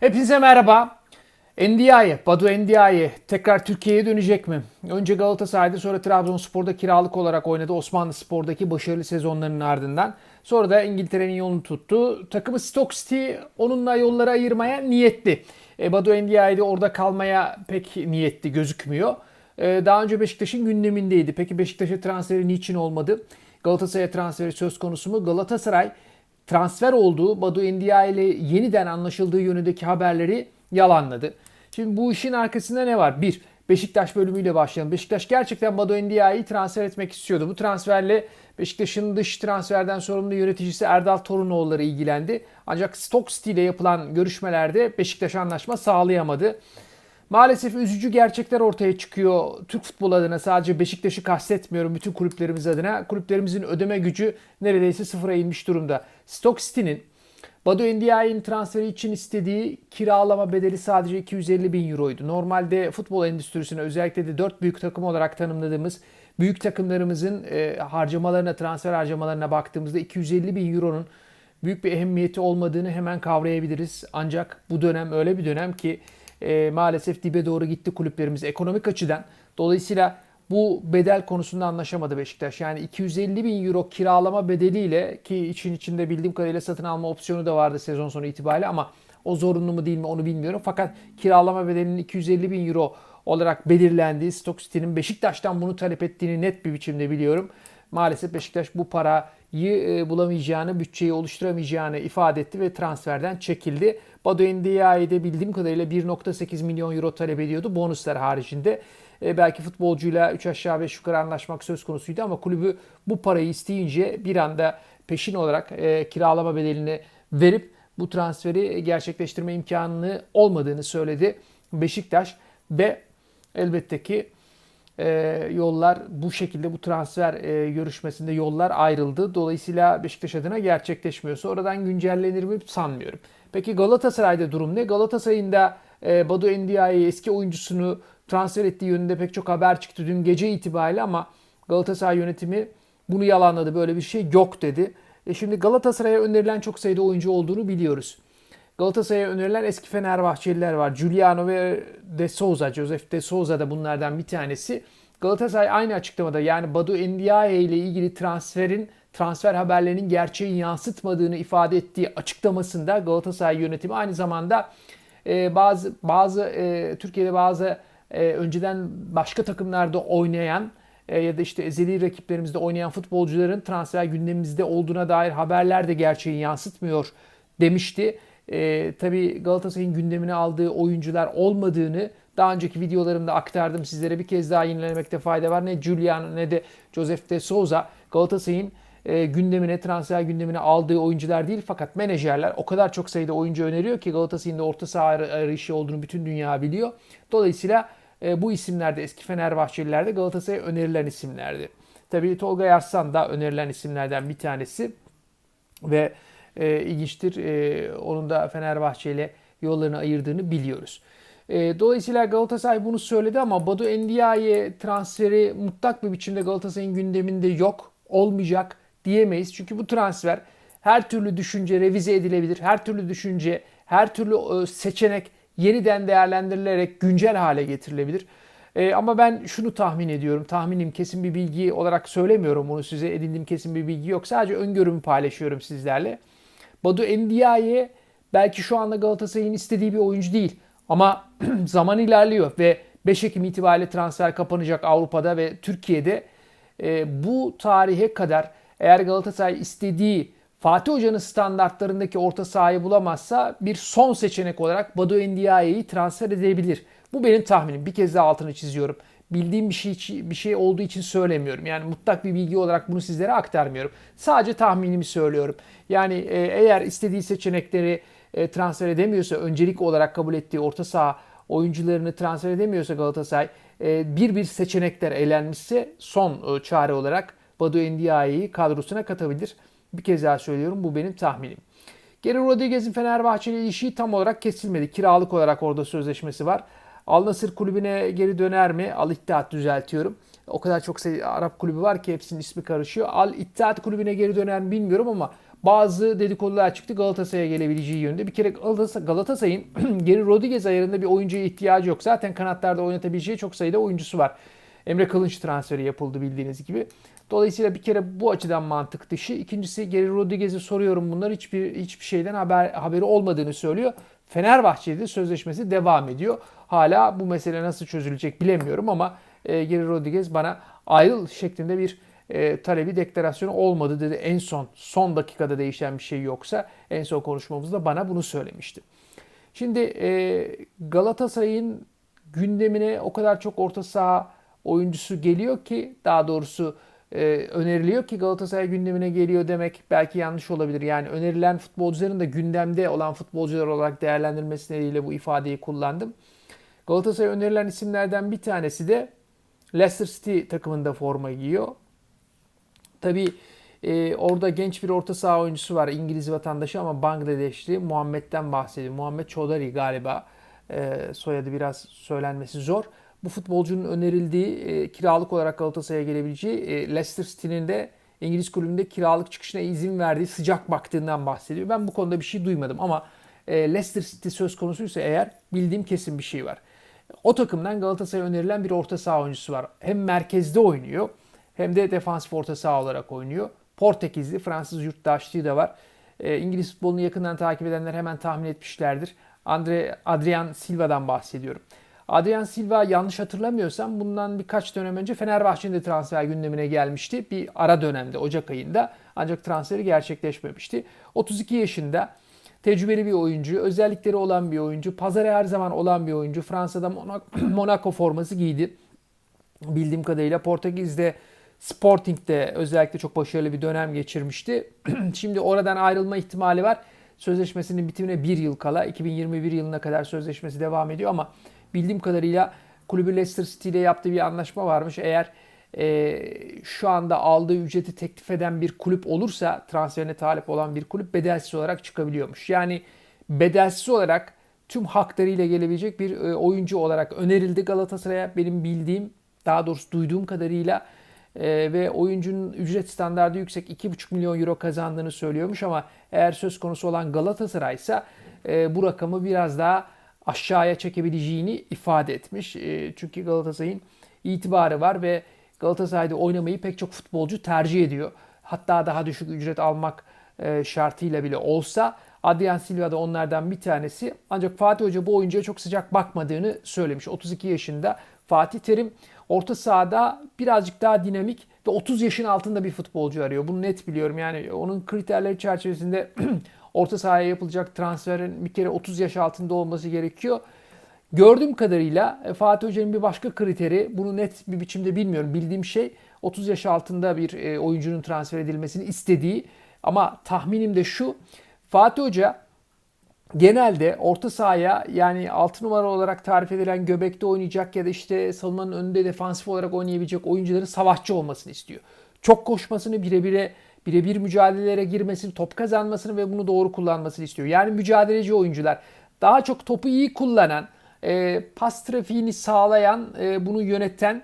Hepinize merhaba. Ndiaye, Badu Ndiaye tekrar Türkiye'ye dönecek mi? Önce Galatasaray'da sonra Trabzonspor'da kiralık olarak oynadı Osmanlı Spor'daki başarılı sezonlarının ardından. Sonra da İngiltere'nin yolunu tuttu. Takımı Stoke City onunla yolları ayırmaya niyetli. E, Badu Ndiaye de orada kalmaya pek niyetli gözükmüyor. E, daha önce Beşiktaş'ın gündemindeydi. Peki Beşiktaş'a transferi niçin olmadı? Galatasaray'a transferi söz konusu mu? Galatasaray transfer olduğu Badu Ndiaye ile yeniden anlaşıldığı yönündeki haberleri yalanladı. Şimdi bu işin arkasında ne var? Bir, Beşiktaş bölümüyle başlayalım. Beşiktaş gerçekten Badu Ndiaye'yi transfer etmek istiyordu. Bu transferle Beşiktaş'ın dış transferden sorumlu yöneticisi Erdal Torunoğulları ilgilendi. Ancak City ile yapılan görüşmelerde Beşiktaş anlaşma sağlayamadı. Maalesef üzücü gerçekler ortaya çıkıyor. Türk futbol adına sadece Beşiktaş'ı kastetmiyorum. Bütün kulüplerimiz adına. Kulüplerimizin ödeme gücü neredeyse sıfıra inmiş durumda. Stoke City'nin Badu Ndiaye'nin transferi için istediği kiralama bedeli sadece 250 bin euroydu. Normalde futbol endüstrisine özellikle de 4 büyük takım olarak tanımladığımız büyük takımlarımızın e, harcamalarına, transfer harcamalarına baktığımızda 250 bin euronun büyük bir ehemmiyeti olmadığını hemen kavrayabiliriz. Ancak bu dönem öyle bir dönem ki e, maalesef dibe doğru gitti kulüplerimiz ekonomik açıdan. Dolayısıyla bu bedel konusunda anlaşamadı Beşiktaş. Yani 250 bin euro kiralama bedeliyle ki için içinde bildiğim kadarıyla satın alma opsiyonu da vardı sezon sonu itibariyle ama o zorunlu mu değil mi onu bilmiyorum. Fakat kiralama bedelinin 250 bin euro olarak belirlendiği Stoke City'nin Beşiktaş'tan bunu talep ettiğini net bir biçimde biliyorum. Maalesef Beşiktaş bu parayı e, bulamayacağını, bütçeyi oluşturamayacağını ifade etti ve transferden çekildi. Badu Ndiaye'de bildiğim kadarıyla 1.8 milyon euro talep ediyordu bonuslar haricinde. E, belki futbolcuyla 3 aşağı 5 yukarı anlaşmak söz konusuydu ama kulübü bu parayı isteyince bir anda peşin olarak e, kiralama bedelini verip bu transferi gerçekleştirme imkanını olmadığını söyledi Beşiktaş ve elbette ki e, yollar bu şekilde bu transfer e, görüşmesinde yollar ayrıldı. Dolayısıyla Beşiktaş adına gerçekleşmiyor. Sonradan güncellenir mi sanmıyorum. Peki Galatasaray'da durum ne? Galatasaray'ın da e, Badu Ndiaye eski oyuncusunu transfer ettiği yönünde pek çok haber çıktı dün gece itibariyle ama Galatasaray yönetimi bunu yalanladı. Böyle bir şey yok dedi. E şimdi Galatasaray'a önerilen çok sayıda oyuncu olduğunu biliyoruz. Galatasaray'a önerilen eski Fenerbahçeliler var. Giuliano ve De Souza, Joseph De Souza da bunlardan bir tanesi. Galatasaray aynı açıklamada yani Badu Ndiaye ile ilgili transferin transfer haberlerinin gerçeği yansıtmadığını ifade ettiği açıklamasında Galatasaray yönetimi aynı zamanda e, bazı bazı e, Türkiye'de bazı e, önceden başka takımlarda oynayan e, ya da işte ezeli rakiplerimizde oynayan futbolcuların transfer gündemimizde olduğuna dair haberler de gerçeği yansıtmıyor demişti. E, tabii Galatasaray'ın gündemine aldığı oyuncular olmadığını daha önceki videolarımda aktardım sizlere bir kez daha yenilemekte fayda var. Ne Giuliano ne de Joseph de Souza Galatasaray'ın e, gündemine, transfer gündemine aldığı oyuncular değil fakat menajerler o kadar çok sayıda oyuncu öneriyor ki Galatasaray'ın da orta saha arayışı olduğunu bütün dünya biliyor. Dolayısıyla e, bu isimlerde eski Fenerbahçeliler de Galatasaray'a önerilen isimlerdi. Tabii Tolga Yarslan da önerilen isimlerden bir tanesi ve e, ilginçtir e, onun da Fenerbahçe ile yollarını ayırdığını biliyoruz. E, dolayısıyla Galatasaray bunu söyledi ama Badu Endiaye transferi mutlak bir biçimde Galatasaray'ın gündeminde yok, olmayacak diyemeyiz. Çünkü bu transfer her türlü düşünce revize edilebilir. Her türlü düşünce, her türlü seçenek yeniden değerlendirilerek güncel hale getirilebilir. E, ama ben şunu tahmin ediyorum. Tahminim kesin bir bilgi olarak söylemiyorum bunu size. Edindiğim kesin bir bilgi yok. Sadece öngörümü paylaşıyorum sizlerle. Badu Endiaye belki şu anda Galatasaray'ın istediği bir oyuncu değil. Ama zaman ilerliyor ve 5 Ekim itibariyle transfer kapanacak Avrupa'da ve Türkiye'de. E, bu tarihe kadar eğer Galatasaray istediği Fatih Hoca'nın standartlarındaki orta sahayı bulamazsa bir son seçenek olarak Badu Endiaye'yi transfer edebilir. Bu benim tahminim. Bir kez daha altını çiziyorum. Bildiğim bir şey bir şey olduğu için söylemiyorum. Yani mutlak bir bilgi olarak bunu sizlere aktarmıyorum. Sadece tahminimi söylüyorum. Yani e, eğer istediği seçenekleri e, transfer edemiyorsa, öncelik olarak kabul ettiği orta saha oyuncularını transfer edemiyorsa Galatasaray e, bir bir seçenekler elenmişse son çare olarak Badu Endiaye'yi kadrosuna katabilir. Bir kez daha söylüyorum bu benim tahminim. Geri Rodriguez'in Fenerbahçe ile ilişiği tam olarak kesilmedi. Kiralık olarak orada sözleşmesi var. Al Nasır kulübüne geri döner mi? Al İttihat düzeltiyorum. O kadar çok Arap kulübü var ki hepsinin ismi karışıyor. Al İttihat kulübüne geri döner mi bilmiyorum ama bazı dedikodular çıktı Galatasaray'a gelebileceği yönünde. Bir kere Galatasaray- Galatasaray'ın Geri Rodriguez ayarında bir oyuncuya ihtiyacı yok. Zaten kanatlarda oynatabileceği çok sayıda oyuncusu var. Emre Kılınç transferi yapıldı bildiğiniz gibi. Dolayısıyla bir kere bu açıdan mantık dışı. İkincisi Geri Rodriguez'e soruyorum bunlar hiçbir hiçbir şeyden haber haberi olmadığını söylüyor. Fenerbahçe'de sözleşmesi devam ediyor. Hala bu mesele nasıl çözülecek bilemiyorum ama e, Geri Rodriguez bana ayrıl şeklinde bir e, talebi deklarasyonu olmadı dedi en son. Son dakikada değişen bir şey yoksa en son konuşmamızda bana bunu söylemişti. Şimdi e, Galatasaray'ın gündemine o kadar çok orta saha oyuncusu geliyor ki daha doğrusu e, öneriliyor ki Galatasaray gündemine geliyor demek belki yanlış olabilir. Yani önerilen futbolcuların da gündemde olan futbolcular olarak değerlendirilmesi nedeniyle bu ifadeyi kullandım. Galatasaray önerilen isimlerden bir tanesi de Leicester City takımında forma giyiyor. Tabii e, orada genç bir orta saha oyuncusu var. İngiliz vatandaşı ama Bangladeşli. Muhammed'den bahsediyor. Muhammed Çodari galiba. E, soyadı biraz söylenmesi zor. Bu futbolcunun önerildiği e, kiralık olarak Galatasaray'a gelebileceği e, Leicester City'nin de İngiliz kulübünde kiralık çıkışına izin verdiği sıcak baktığından bahsediyor. Ben bu konuda bir şey duymadım ama e, Leicester City söz konusuysa eğer bildiğim kesin bir şey var. O takımdan Galatasaray'a önerilen bir orta saha oyuncusu var. Hem merkezde oynuyor hem de defansif orta saha olarak oynuyor. Portekizli, Fransız yurttaşlığı da var. E, İngiliz futbolunu yakından takip edenler hemen tahmin etmişlerdir. Andre, Adrian Silva'dan bahsediyorum. Adrian Silva yanlış hatırlamıyorsam bundan birkaç dönem önce Fenerbahçe'nin de transfer gündemine gelmişti. Bir ara dönemde Ocak ayında ancak transferi gerçekleşmemişti. 32 yaşında tecrübeli bir oyuncu, özellikleri olan bir oyuncu, pazara her zaman olan bir oyuncu. Fransa'da Monaco forması giydi. Bildiğim kadarıyla Portekiz'de Sporting'de özellikle çok başarılı bir dönem geçirmişti. Şimdi oradan ayrılma ihtimali var. Sözleşmesinin bitimine bir yıl kala 2021 yılına kadar sözleşmesi devam ediyor ama bildiğim kadarıyla kulübü Leicester City ile yaptığı bir anlaşma varmış. Eğer e, şu anda aldığı ücreti teklif eden bir kulüp olursa transferine talip olan bir kulüp bedelsiz olarak çıkabiliyormuş. Yani bedelsiz olarak tüm haklarıyla gelebilecek bir e, oyuncu olarak önerildi Galatasaray'a. Benim bildiğim daha doğrusu duyduğum kadarıyla e, ve oyuncunun ücret standardı yüksek 2,5 milyon euro kazandığını söylüyormuş ama eğer söz konusu olan Galatasaray ise e, bu rakamı biraz daha aşağıya çekebileceğini ifade etmiş. E, çünkü Galatasaray'ın itibarı var ve Galatasaray'da oynamayı pek çok futbolcu tercih ediyor. Hatta daha düşük ücret almak e, şartıyla bile olsa Adrian Silva da onlardan bir tanesi. Ancak Fatih Hoca bu oyuncuya çok sıcak bakmadığını söylemiş. 32 yaşında Fatih Terim orta sahada birazcık daha dinamik ve 30 yaşın altında bir futbolcu arıyor. Bunu net biliyorum. Yani onun kriterleri çerçevesinde orta sahaya yapılacak transferin bir kere 30 yaş altında olması gerekiyor. Gördüğüm kadarıyla e, Fatih Hoca'nın bir başka kriteri, bunu net bir biçimde bilmiyorum. Bildiğim şey 30 yaş altında bir e, oyuncunun transfer edilmesini istediği. Ama tahminim de şu. Fatih Hoca genelde orta sahaya yani 6 numara olarak tarif edilen göbekte oynayacak ya da işte savunmanın önünde defansif olarak oynayabilecek oyuncuların savaşçı olmasını istiyor. Çok koşmasını birebire birebir mücadelelere girmesini, top kazanmasını ve bunu doğru kullanmasını istiyor. Yani mücadeleci oyuncular daha çok topu iyi kullanan, e, pas trafiğini sağlayan, e, bunu yöneten,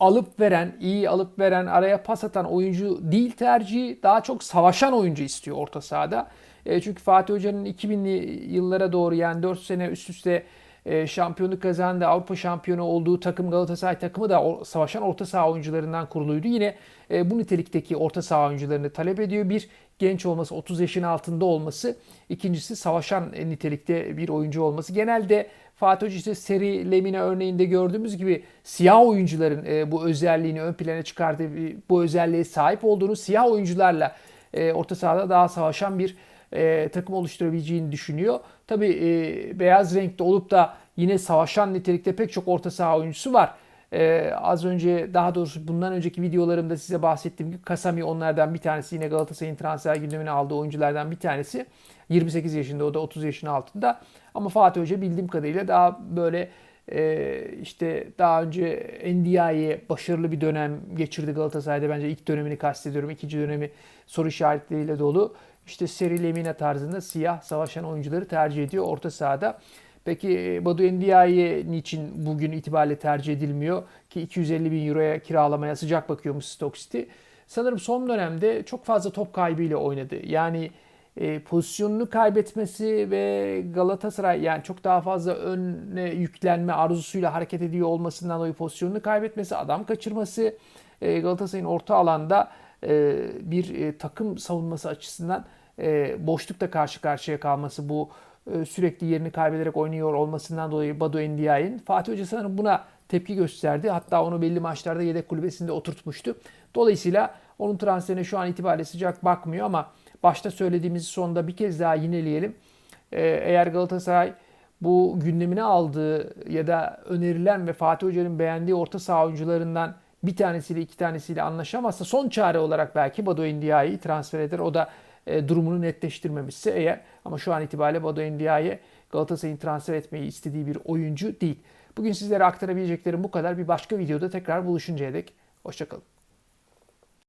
alıp veren, iyi alıp veren, araya pas atan oyuncu değil tercihi. Daha çok savaşan oyuncu istiyor orta sahada. E, çünkü Fatih Hoca'nın 2000'li yıllara doğru yani 4 sene üst üste e, şampiyonluk kazandı. Avrupa şampiyonu olduğu takım Galatasaray takımı da savaşan orta saha oyuncularından kuruluydu. Yine e, bu nitelikteki orta saha oyuncularını talep ediyor. Bir genç olması, 30 yaşın altında olması. İkincisi savaşan nitelikte bir oyuncu olması. Genelde Fatih Hoca işte Seri Lemine örneğinde gördüğümüz gibi siyah oyuncuların e, bu özelliğini ön plana çıkardığı, bu özelliğe sahip olduğunu siyah oyuncularla e, orta sahada daha savaşan bir e, takım oluşturabileceğini düşünüyor. Tabi e, beyaz renkte olup da yine savaşan nitelikte pek çok orta saha oyuncusu var. E, az önce daha doğrusu bundan önceki videolarımda size bahsettiğim gibi Kasami onlardan bir tanesi. Yine Galatasaray'ın transfer gündemine aldığı oyunculardan bir tanesi. 28 yaşında o da 30 yaşın altında. Ama Fatih Hoca bildiğim kadarıyla daha böyle e, işte daha önce NDI'ye başarılı bir dönem geçirdi Galatasaray'da. Bence ilk dönemini kastediyorum. ikinci dönemi soru işaretleriyle dolu. İşte Seri Lemina tarzında siyah savaşan oyuncuları tercih ediyor orta sahada. Peki Badu Ndiaye niçin bugün itibariyle tercih edilmiyor ki 250 bin euroya kiralamaya sıcak bakıyormuş Stoke City. sanırım son dönemde çok fazla top kaybıyla oynadı. Yani e, pozisyonunu kaybetmesi ve Galatasaray yani çok daha fazla öne yüklenme arzusuyla hareket ediyor olmasından dolayı pozisyonunu kaybetmesi, adam kaçırması e, Galatasaray'ın orta alanda e, bir e, takım savunması açısından e, boşlukta karşı karşıya kalması bu sürekli yerini kaybederek oynuyor olmasından dolayı Badu Endiaye'nin Fatih Hoca sanırım buna tepki gösterdi. Hatta onu belli maçlarda yedek kulübesinde oturtmuştu. Dolayısıyla onun transferine şu an itibariyle sıcak bakmıyor ama başta söylediğimizi sonunda bir kez daha yineleyelim. Eğer Galatasaray bu gündemine aldığı ya da önerilen ve Fatih Hoca'nın beğendiği orta saha oyuncularından bir tanesiyle iki tanesiyle anlaşamazsa son çare olarak belki Badu Endiaye'yi transfer eder. O da e, durumunu netleştirmemişse eğer ama şu an itibariyle Badu Endiaye Galatasaray'ın transfer etmeyi istediği bir oyuncu değil. Bugün sizlere aktarabileceklerim bu kadar. Bir başka videoda tekrar buluşuncaya dek hoşçakalın.